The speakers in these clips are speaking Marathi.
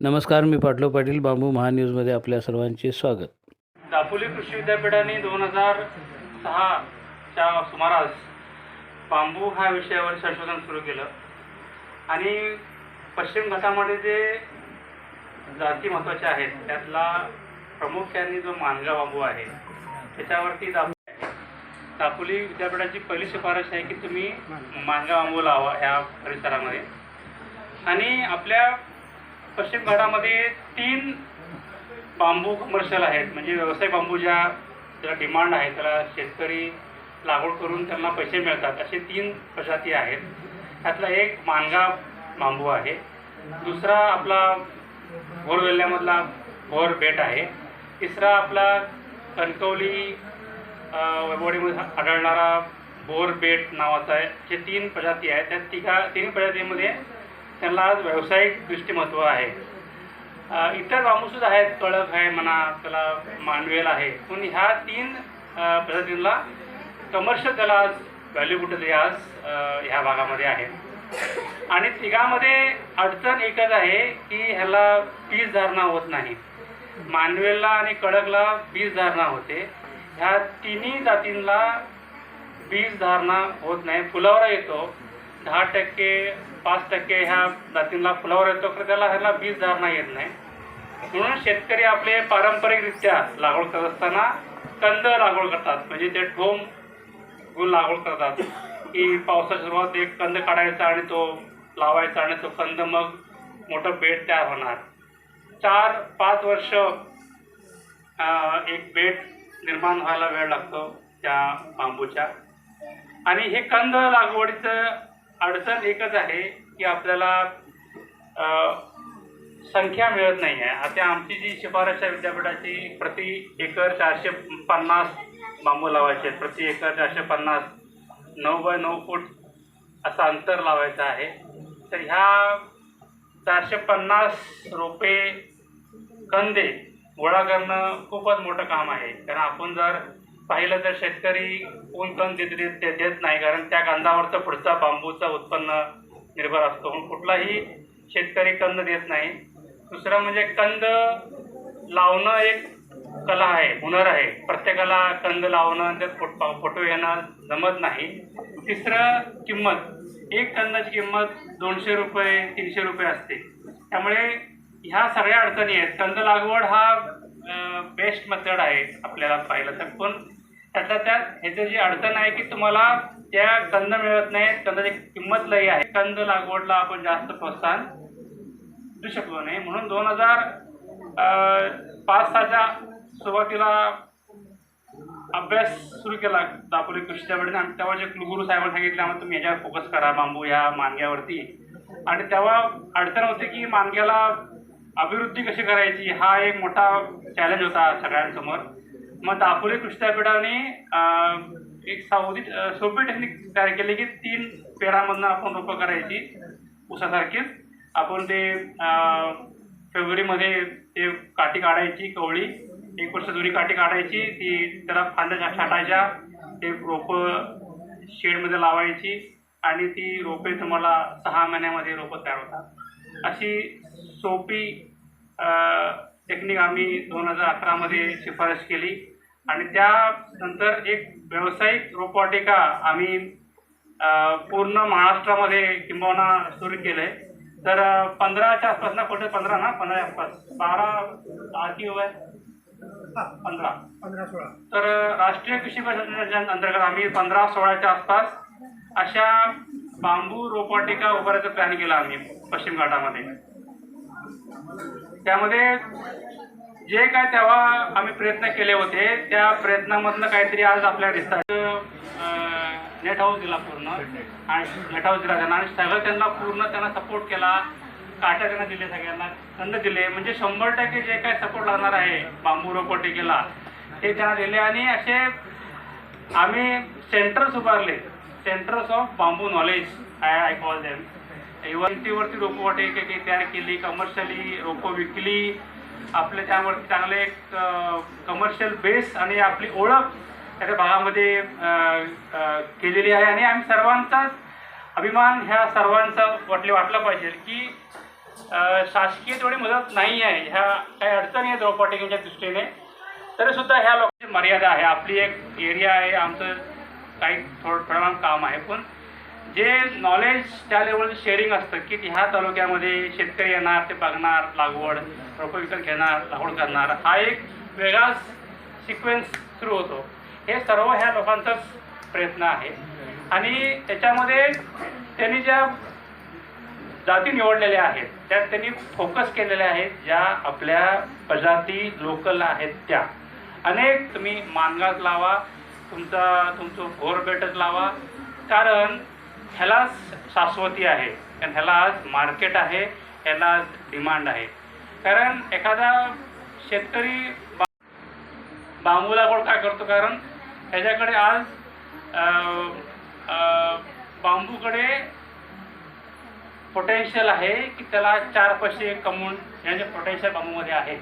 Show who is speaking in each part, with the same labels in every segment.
Speaker 1: नमस्कार मी पाटलो पाटील बांबू महान्यूजमध्ये आपल्या सर्वांचे स्वागत.
Speaker 2: दापोली कृषी विद्यापीठाने दोन हजार सहाच्या सुमारास बांबू ह्या विषयावर संशोधन सुरू केलं. आणि पश्चिम घाटामध्ये जे जाती महत्त्वाच्या आहेत त्यातला प्रामुख्याने जो मानगा बांबू आहे त्याच्यावरती दाप दापोली विद्यापीठाची पहिली शिफारस आहे की तुम्ही मानगा बांबू लावा ह्या परिसरामध्ये. आणि आपल्या पश्चिम घाटामध्ये तीन बांबू कमर्शियल आहेत. म्हणजे व्यवसाय बांबू ज्या ज्याला डिमांड आहे त्याला शेतकरी लागवड करून त्यांना पैसे मिळतात. असे तीन प्रजाती आहेत. त्यातला एक मानगा बांबू आहे. दुसरा आपला भोरवेल्ल्यामधला भोर बेट आहे. तिसरा आपला कणकवली वैभवडीमध्ये आढळणारा बोर बेट नावाचा आहे. जे तीन प्रजाती आहेत. त्या तिघा तीन प्रजातीमध्ये त्यांना आज व्यावसायिक दृष्टी महत्त्व आहे इतर बांबूसुद्धा आहेत कळक आहे म्हणा त्याला मानवेल आहे. पण ह्या तीन अ, प्रजातींना कमर्शियल त्याला आज व्हॅल्यू कुठेतरी आज ह्या भागामध्ये आहे. आणि तिघामध्ये अडचण एकच आहे की ह्याला पीस धारणा होत नाही. मानवेलला आणि कडकला बीज धारणा होते. ह्या तिन्ही जातींना बीज धारणा होत नाही. फुलावरा येतो. दहा टक्के पाच टक्के ह्या जातींना फुलावर येतो खरं त्याला ह्याला बीज धारणा येत नाही. म्हणून शेतकरी आपले पारंपरिकरित्या लागवड करत असताना कंद लागवड करतात. म्हणजे ते ठोम गुल लागवड करतात. की पावसाच्या सुरुवात एक कंद काढायचा आणि तो लावायचा आणि तो कंद मग मोठं बेड तयार होणार. चार पाच वर्ष एक बेड निर्माण व्हायला वेळ लागतो त्या बांबूच्या. आणि हे कंद लागवडीचं अडचण एकच आहे की आपल्याला संख्या मिळत नाही आहे. आता आमची जी शिफारस आहे विद्यापीठाची प्रति एकर चारशे पन्नास बांबू लावायचे आहेत. प्रति एकर चारशे पन्नास नऊ बाय नऊ फूट असं अंतर लावायचं आहे. तर ह्या चारशे पन्नास रोपे कंदे गोळा करणं खूपच मोठं काम आहे. कारण आपण जर पाहिलं तर शेतकरी ऊन कंद देत देत ते देत नाही कारण त्या कांदावरचं पुढचा बांबूचं उत्पन्न निर्भर असतो. म्हणून कुठलाही शेतकरी कंद देत नाही. दुसरं म्हणजे कंद लावणं एक कला आहे हुनर आहे. प्रत्येकाला कंद लावणं त्यात फोट फोटो येणं जमत नाही. तिसरं किंमत. एक कंदाची किंमत दोनशे रुपये तीनशे रुपये असते. त्यामुळे ह्या सगळ्या अडचणी आहेत. कंद लागवड हा बेस्ट मेथड आहे आपल्याला पाहिलं तर. पण त्यातल्या त्यात ह्याचं जी अडचण आहे की तुम्हाला त्या कंद मिळत नाही कंदाची किंमत लई आहे. कंद लागवडला आपण जास्त प्रोत्साहन देऊ शकलो नाही. म्हणून दोन हजार पाच सहाच्या सुरुवातीला अभ्यास सुरू केला दापोली कृषी विद्यापीठाने आणि तेव्हा जे कुलगुरू साहेबांनी सांगितलं आम्हाला तुम्ही याच्यावर फोकस करा बांबू या मानग्यावरती आणि तेव्हा अडचण होती की मानग्याला अभिवृद्धी कशी करायची हा एक मोठा चॅलेंज होता सगळ्यांसमोर. मग दापोली कृषी एक सावधी सोपी टेक्निक तयार केली की तीन पेरामधनं आपण रोपं करायची ऊसासारखीच. आपण ते फेब्रुवारीमध्ये ते काठी काढायची कवळी एक वर्ष जुनी काठी काढायची ती त्याला फांद्या छाटायच्या ते रोपं शेडमध्ये लावायची आणि ती रोपे तुम्हाला सहा महिन्यामध्ये रोपं तयार होतात. अशी सोपी टेक्निक आम्ही दोन हजार अकरामध्ये शिफारस केली. आणि त्यानंतर एक व्यावसायिक रोपवाटिका आम्ही पूर्ण महाराष्ट्रामध्ये किंबहुना सुरू केलं आहे तर पंधराच्या आसपास ना कुठे पंधरा ना? पंधरा आसपास. बारा आरती आहे पंधरा.
Speaker 3: पंधरा सोळा.
Speaker 2: तर राष्ट्रीय कृषी परिषदेच्या अंतर्गत आम्ही पंधरा सोळाच्या आसपास अशा बांबू रोपवाटिका उभारायचा प्लॅन केला आम्ही पश्चिम घाटामध्ये. त्यामध्ये जे काय तेव्हा आम्ही प्रयत्न केले होते त्या प्रयत्नामधनं काहीतरी आज आपल्या दिसतात नेट हाऊस दिला पूर्ण. आणि नेट हाऊस दिला त्यांना. आणि सगळं त्यांना पूर्ण त्यांना सपोर्ट केला. काटा त्यांना दिले सगळ्यांना. खंड दिले. म्हणजे शंभर टक्के जे काय सपोर्ट लागणार आहे बांबू रोपवाटिकेला ते त्यांना दिले. आणि असे आम्ही सेंटर्स उभारले. Centres of bamboo knowledge I I call them युवतीवरती रोपं वाटे तयार केली. कमर्शियली रोपं विकली. आपले त्यावरती चांगले एक कमर्शियल बेस आणि आपली ओळख त्या भागामध्ये केलेली आहे. आणि आम्ही सर्वांचाच अभिमान ह्या सर्वांचा वाटले वाटला पाहिजे की शासकीय तेवढी मदत नाही आहे. ह्या काही अडचणी आहेत रोपवाटिकेच्या दृष्टीने. तरीसुद्धा ह्या लोकांची मर्यादा आहे. आपली एक एरिया आहे. आमचं काही थोडं थोडं काम आहे. पण जे नॉलेज त्या लेवलचं शेअरिंग असतं की ह्या तालुक्यामध्ये शेतकरी येणार ते बघणार लागवड रोपं विकत घेणार लागवड करणार हा एक वेगळाच सिक्वेन्स सुरू होतो. हे सर्व ह्या लोकांचाच प्रयत्न आहे. आणि त्याच्यामध्ये त्यांनी ज्या जाती निवडलेल्या आहेत त्यात त्यांनी फोकस केलेल्या आहेत ज्या आपल्या प्रजाती लोकल आहेत त्या. अनेक तुम्ही मानगाज लावा तुमचा तुमचं घोरबेटच लावा. कारण ह्याला शाश्वती आहे. कारण ह्याला आज मार्केट आहे ह्याला आज डिमांड आहे. कारण एखादा शेतकरी बा- बांबू लागवड काय करतो? कारण ह्याच्याकडे आज बांबूकडे पोटेन्शियल आहे की त्याला चार पैसे कमवून याचे पोटेन्शियल बांबूमध्ये आहे.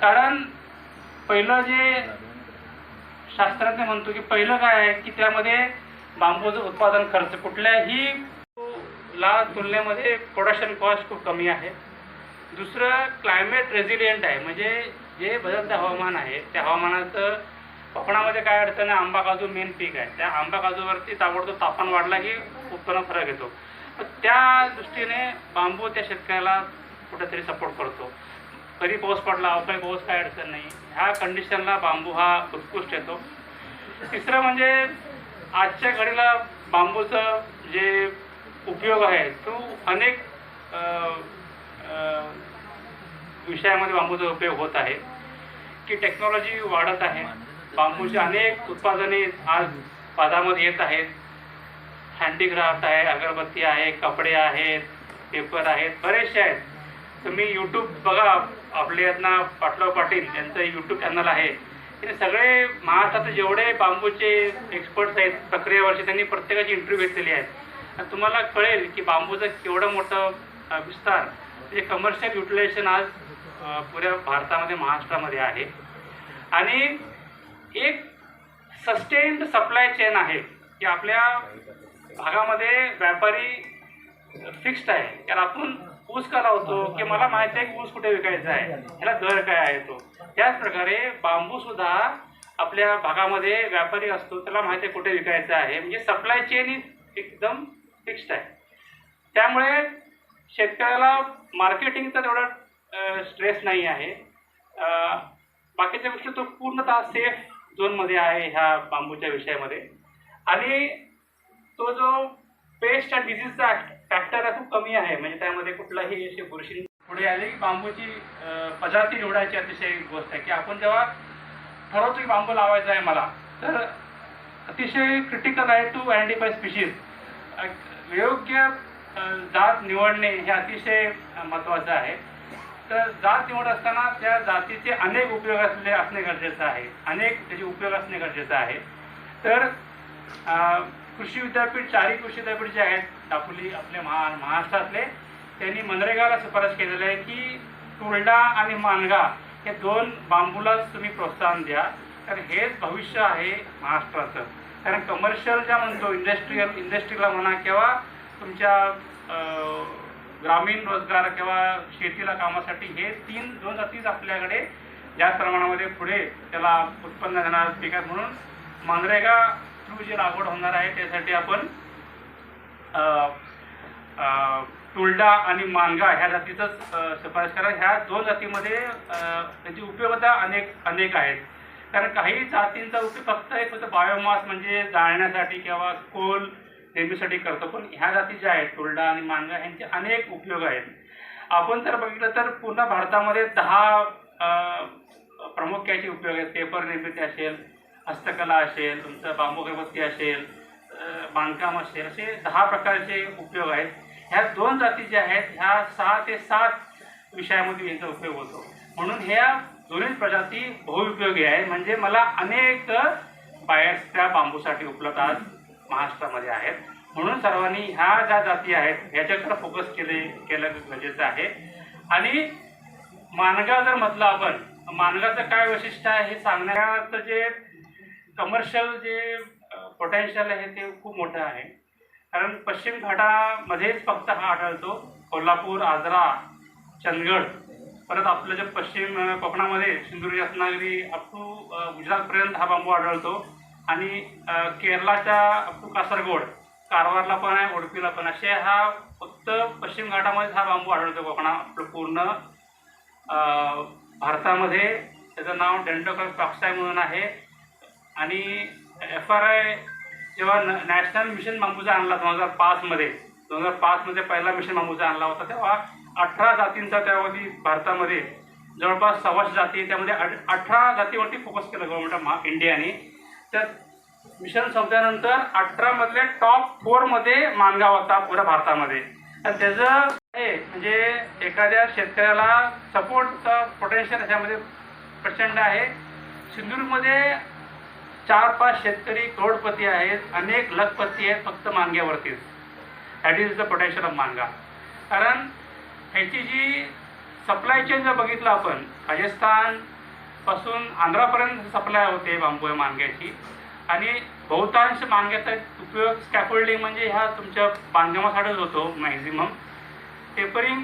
Speaker 2: कारण पहिलं जे शास्त्रज्ञ म्हणतो की पहिलं काय आहे की त्यामध्ये बांबूचं उत्पादन खर्च कुठल्याही ला तुलनेमध्ये प्रोडक्शन कॉस्ट खूप कमी आहे. दुसरं क्लायमेट रेझिलियंट आहे. म्हणजे जे बदलतं हवामान आहे त्या हवामानाचं कोकणामध्ये काय अडचण आहे? आंबा काजू मेन पीक आहे. त्या आंबा काजूवरती ताबडतोब तापमान वाढला की उत्पन्न फरक येतो. तर त्या दृष्टीने बांबू त्या शेतकऱ्याला कुठेतरी सपोर्ट करतो. कधी पाऊस पडला अवकाळी पाऊस काय अडचण नाही. ह्या कंडिशनला बांबू हा उत्कृष्ट येतो. तिसरं म्हणजे आजच्या घडीला बांबूचं जे उपयोग आहे तो अनेक विषयामध्ये बांबूचा उपयोग होत आहे. की टेक्नॉलॉजी वाढत आहे. बांबूची अनेक उत्पादने आज बाजारामध्ये येत आहेत. हँडीक्राफ्ट आहे अगरबत्ती आहे कपडे आहेत पेपर आहेत बरेचसे आहेत. तुम्ही यूट्यूब बघा आपले यांना पाटलाव पाटील यांचं यूट्यूब चॅनल आहे. ते सगळे महाराष्ट्रात जेवढे बांबूचे एक्सपर्ट्स आहेत प्रक्रियेवरचे त्यांनी प्रत्येकाची इंटरव्ह्यू घेतलेली आहेत आणि तुम्हाला कळेल की बांबूचं केवढं मोठं विस्तार म्हणजे कमर्शियल युटिलायझेशन आज पुऱ्या भारतामध्ये महाराष्ट्रामध्ये आहे. आणि एक सस्टेन्ड सप्लाय चेन आहे की आपल्या भागामध्ये व्यापारी फिक्स्ड आहे. कारण आपण ऊस का लावतो की मला माहिती आहे की ऊस कुठे विकायचा आहे. ह्याला दर काय आहे तो? त्याच प्रकारे बांबू सुद्धा आपल्या भागामध्ये व्यापारी असतो त्याला माहिती आहे कुठे विकायचं आहे. म्हणजे सप्लाय चेन ही एकदम फिक्स्ड आहे. त्यामुळे शेतकऱ्याला मार्केटिंगचा तेवढा स्ट्रेस नाही आहे. बाकीच्या गोष्टी तो पूर्णतः सेफ झोनमध्ये आहे ह्या बांबूच्या विषयामध्ये. आणि तो जो पेस्ट आणि डिझीजचा फॅक्टर खूप कमी आहे. म्हणजे त्यामध्ये कुठलाही अशी बुरशी पुढे आले की बांबूची पदार्थ निवडायची अतिशय गोष्ट आहे. की आपण जेव्हा ठरवतो की बांबू लावायचा आहे मला तर अतिशय क्रिटिकल आहे टू आयडेंटिफाय स्पीशीज योग्य जात निवडणे हे अतिशय महत्त्वाचं आहे. तर जात निवड असताना त्या जातीचे अनेक उपयोग असले असणे गरजेचं आहे. अनेक त्याचे उपयोग असणे गरजेचं आहे. तर कृषी विद्यापीठ चारही कृषी विद्यापीठ जे आहेत दापोली आपले महा महाराष्ट्रातले त्यांनी मनरेगाला शिफारस केलेलं आहे की तुरडा आणि मानगा हे दोन बांबूलाच तुम्ही प्रोत्साहन द्या. कारण हेच भविष्य आहे महाराष्ट्राचं. कारण कमर्शियल ज्या म्हणतो इंडस्ट्रीयल इंडस्ट्रीला म्हणा किंवा तुमच्या ग्रामीण रोजगार किंवा शेतीला कामासाठी हे तीन दोन जातीच आपल्याकडे जास्त प्रमाणामध्ये पुढे त्याला उत्पन्न देणार पिकात आहेत म्हणून मनरेगा थ्रू जी लागवड होणार आहे त्यासाठी आपण तुलडा आणि मानगा ह्या जातीचाच शिफारस करा. ह्या दोन जातीमध्ये त्याची उपयोगिता अनेक अनेक आहेत. कारण काही जातींचा उपयोग फक्त एक फक्त बायोमास म्हणजे जाळण्यासाठी किंवा कोल निर्मितीसाठी करतो. पण ह्या जाती ज्या आहेत तुलडा आणि मानगा ह्यांचे अनेक उपयोग आहेत. आपण जर बघितलं तर पूर्ण भारतामध्ये दहा प्रामुख्याचे उपयोग आहेत. पेपर निर्मिती असेल हस्तकला असेल तुमचं बांबू अगरबत्ती असेल बांधकाम असेल असे दहा प्रकारचे उपयोग आहेत. ह्या दोन जाती ज्या आहेत ह्या सहा ते सात विषयामध्ये यांचा उपयोग होतो. म्हणून ह्या दोन्ही प्रजाती बहुउपयोगी आहे म्हणजे मला अनेक बायर्स त्या बांबूसाठी उपलब्ध आज महाराष्ट्रामध्ये आहेत. म्हणून सर्वांनी ह्या ज्या जाती आहेत ह्याच्याकडे फोकस केले केलं गरजेचं आहे. आणि मानगा जर म्हटलं आपण मानगाचं काय वैशिष्ट्य आहे हे सांगण्याचं जे कमर्शियल जे पोटेन्शियल आहे ते खूप मोठं आहे. कारण पश्चिम घाटामध्येच फक्त हा आढळतो. कोल्हापूर आजरा चंदगड परत आपलं जे पश्चिम कोकणामध्ये सिंधुदुर्ग रत्नागिरी अप टू गुजरातपर्यंत हा बांबू आढळतो. आणि केरळाच्या अप टू कासरगोड कारवारला पण आहे उडपीला पण असे हा फक्त पश्चिम घाटामध्येच हा बांबू आढळतो कोकणा आपलं पूर्ण भारतामध्ये. त्याचं नाव डेंटोकॉस टॉक्साय म्हणून आहे. आणि एफ आर आय जेव्हा न नॅशनल मिशन बांबूचा आणला दोन हजार पाचमध्ये दोन हजार पाचमध्ये पहिला मिशन बांबूचा आणला होता तेव्हा अठरा जातींचा त्यावधी भारतामध्ये जवळपास सव्वाशे जाती त्यामध्ये अठ अठरा जातीवरती फोकस केलं गव्हर्नमेंट ऑफ महा इंडियाने तर मिशन संपल्यानंतर अठरामधले टॉप फोरमध्ये मानगाव होता पुऱ्या भारतामध्ये. आणि त्याचं हे म्हणजे एखाद्या शेतकऱ्याला सपोर्टचा पोटेन्शियल याच्यामध्ये प्रचंड आहे. सिंधुदुर्गमध्ये चार पाच शेतकरी करोडपती आहेत अनेक लखपती आहेत फक्त मानग्यावरतीच that is the potential of manga कारण ह्याची जी सप्लाय चेन जर बघितलं आपण राजस्थानपासून आंध्रापर्यंत सप्लाय होते बांबू या मानग्याची आणि बहुतांश मानग्याचा उपयोग स्कॅफोल्डिंग म्हणजे ह्या तुमच्या बांधकामासाठीच होतो मॅक्झिमम टेपरिंग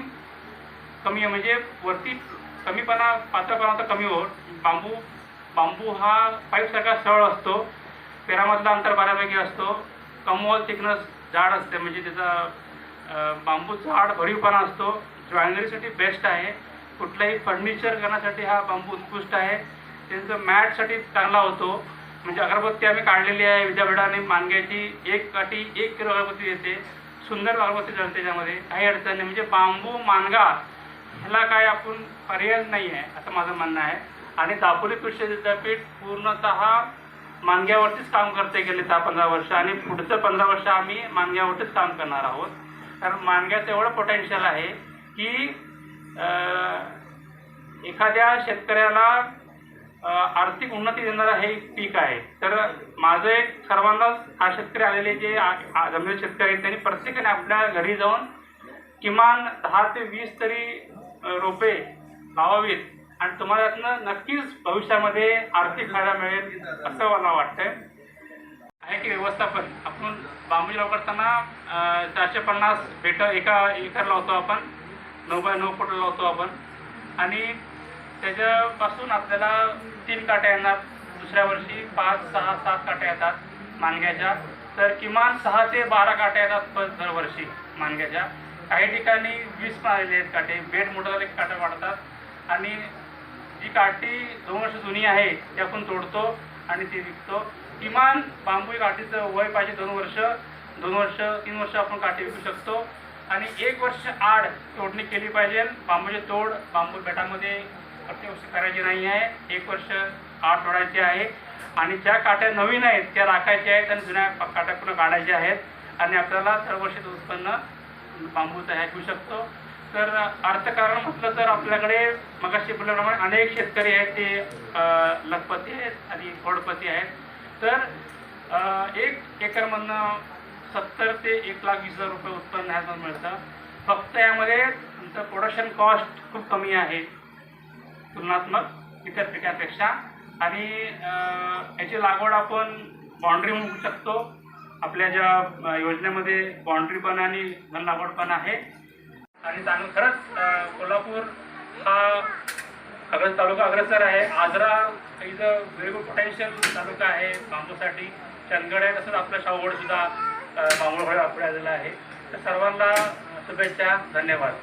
Speaker 2: कमी आहे म्हणजे वरती कमीपणा पातळपणा तर कमी होत बांबू बांबू हा पाईपसारखा सरळ असतो. पेरामधला अंतर बऱ्यापैकी असतो. कमवल थिकनेस जाड असते. म्हणजे त्याचा बांबू जाड भरीवपणा असतो. ज्वेलरीसाठी बेस्ट आहे. कुठलाही फर्निचर करण्यासाठी हा बांबू उत्कृष्ट आहे. त्यांचं मॅटसाठी चांगला होतो. म्हणजे अगरबत्ती आम्ही काढलेली आहे विद्यापीठाने मानग्याची. एक काठी एक किलो अगरबत्ती देते. सुंदर अगरबत्ती जळते त्याच्यामध्ये. काही अडचण नाही. म्हणजे बांबू मानगा ह्याला काय आपण पर्याय नाही आहे असं माझं म्हणणं आहे. आणि दापोली कृषी विद्यापीठ पूर्णतः मानग्यावरतीच काम करते गेले दहा पंधरा वर्ष. आणि पुढचं पंधरा वर्ष आम्ही मानग्यावरतीच काम करणार आहोत. कारण मानग्याचं एवढं पोटेन्शियल आहे की एखाद्या शेतकऱ्याला आर्थिक उन्नती देणारं हे एक पीक आहे. तर माझं एक सर्वांनाच हा शेतकरी आलेले जे आ- जमलेले शेतकरी आहेत त्यांनी प्रत्येकाने आपल्या घरी जाऊन किमान दहा ते वीस तरी रोपे लावावीत. आणि तुम्हाला यातनं नक्कीच भविष्यामध्ये आर्थिक फायदा मिळेल असं मला वाटतंय. आहे की व्यवस्थापन? आपण बांबूची लाव करताना चारशे पन्नास बेट एका एकर लावतो आपण. नऊ बाय नऊ फुट लावतो आपण. आणि त्याच्यापासून आपल्याला तीन काट्या येणार. दुसऱ्या वर्षी पाच सहा सात काट्या येतात मानग्याच्या. तर किमान सहा ते बारा काट्या येतात दरवर्षी मानग्याच्या. काही ठिकाणी वीस पण आलेले आहेत काटे. बेड मोठं झाले काटे वाढतात. आणि जी काठी दोन वर्ष जुनी आहे ती आपण तोडतो आणि ती विकतो. किमान बांबू काठीचं वय पाहिजे दोन वर्ष दोन वर्ष तीन वर्ष आपण काठी विकू शकतो. आणि एक वर्ष आड तोडणी केली पाहिजे बांबूचे तोड बांबू बेटामध्ये प्रत्येक करायची नाही आहे. एक वर्ष आड तोडायची आहे. आणि ज्या काट्या नवीन आहेत त्या राखायच्या आहेत आणि जुन्या काट्या पुन्हा काढायच्या आहेत. आणि आपल्याला दरवर्षी उत्पन्न बांबू तयार घेऊ शकतो. तर अर्थकारण म्हटलं तर आपल्याकडे मगाशी बोलल्याप्रमाणे अनेक शेतकरी आहेत ते लखपती आहेत आणि खोडपती आहेत. तर एक एकरमधनं सत्तर ते एक लाख वीस हजार रुपये उत्पन्न ह्याचं मिळतं. फक्त यामध्ये तुमचं प्रोडक्शन कॉस्ट खूप कमी आहे. तुलनात्मक इतर पिकांपेक्षा आणि याची लागवड आपण बाउंड्री म्हणू शकतो. आपल्या ज्या योजनेमध्ये बाउंड्री पण आणि धन लागवड पण आहे. आणि चांगलं खरंच कोल्हापूर हा अग्रस तालुका अग्रसर आहे. आजरा इथं व्हेरी गुड पोटेन्शियल तालुका आहे. बांबूसाठी चंदगड आहे तसंच आपलं शावगड सुद्धा बांबू पुढे आलेला आहे. तर सर्वांना शुभेच्छा धन्यवाद.